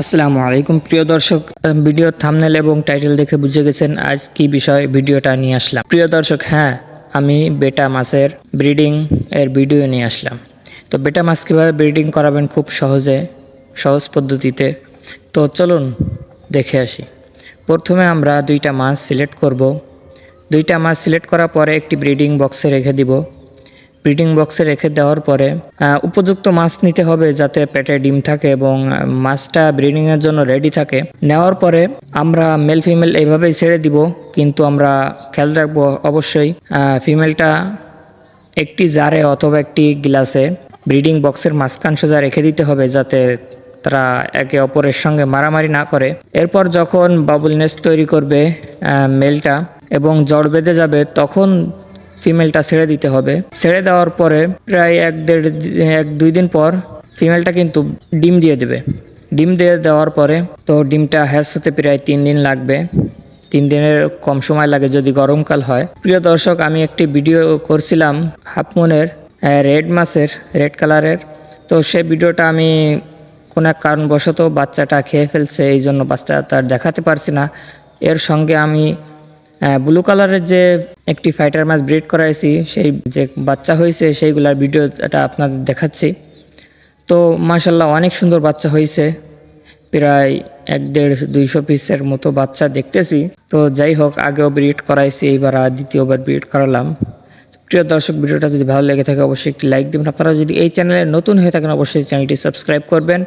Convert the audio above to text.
আসসালামু আলাইকুম। প্রিয় দর্শক ভিডিও থামনেল এবং টাইটেল দেখে বুঝে গেছেন আজ কি বিষয় ভিডিওটা নিয়ে আসলাম। প্রিয় দর্শক হ্যাঁ আমি বেটা মাছের ব্রিডিং এর ভিডিও নিয়ে আসলাম। তো বেটা মাছ কীভাবে ব্রিডিং করাবেন খুব সহজে, সহজ পদ্ধতিতে। তো চলুন দেখে আসি। প্রথমে আমরা দুইটা মাছ সিলেক্ট করব। দুইটা মাছ সিলেক্ট করার পরে একটি ব্রিডিং বক্সে রেখে দিব। ব্রিডিং বক্সে রেখে দেওয়ার পরে উপযুক্ত মাছ নিতে হবে যাতে পেটে ডিম থাকে এবং মাছটা ব্রিডিংয়ের জন্য রেডি থাকে। নেওয়ার পরে আমরা মেল ফিমেল এইভাবেই ছেড়ে দিব, কিন্তু আমরা খেয়াল রাখব অবশ্যই ফিমেলটা একটি জারে অথবা একটি গ্লাসে ব্রিডিং বক্সের মাঝখান সোজা রেখে দিতে হবে যাতে তারা একে অপরের সঙ্গে মারামারি না করে। এরপর যখন বাবুল নেস্ট তৈরি করবে মেলটা এবং জড় বেঁধে যাবে, তখন ফিমেলটা ছেড়ে দিতে হবে। ছেড়ে দেওয়ার পরে প্রায় এক দেড় এক দুই দিন পর ফিমেলটা কিন্তু ডিম দিয়ে দেবে। ডিম দিয়ে দেওয়ার পরে তো ডিমটা হ্যাস হতে প্রায় তিন দিন লাগবে। তিন দিনের কম সময় লাগে যদি গরমকাল হয়। প্রিয় দর্শক, আমি একটি ভিডিও করছিলাম হাফমুনের রেড মাছের, রেড কালারের। তো সে ভিডিওটা আমি কোনো এক কারণবশত বাচ্চাটা খেয়ে ফেলছে এই জন্য বাচ্চা তার দেখাতে পারছি না। এর সঙ্গে আমি ব্লু কালারের যে একটি ফাইটার মাছ ব্রিড করাইছি, সেই যে বাচ্চা হয়েছে সেইগুলার ভিডিওটা আপনাদের দেখাচ্ছি। তো মাশাল্লাহ অনেক সুন্দর বাচ্চা হয়েছে প্রায় এক দেড় দুইশো পিসের মতো বাচ্চা দেখতেছি। তো যাই হোক, আগেও ব্রিড করাইছি, এইবার আর দ্বিতীয়বার ব্রিড করালাম। প্রিয় দর্শক, ভিডিওটা যদি ভালো লেগে থাকে, অবশ্যই একটি লাইক দেবেন। আপনারা যদি এই চ্যানেলে নতুন হয়ে থাকেন, অবশ্যই চ্যানেলটি সাবস্ক্রাইব করবেন।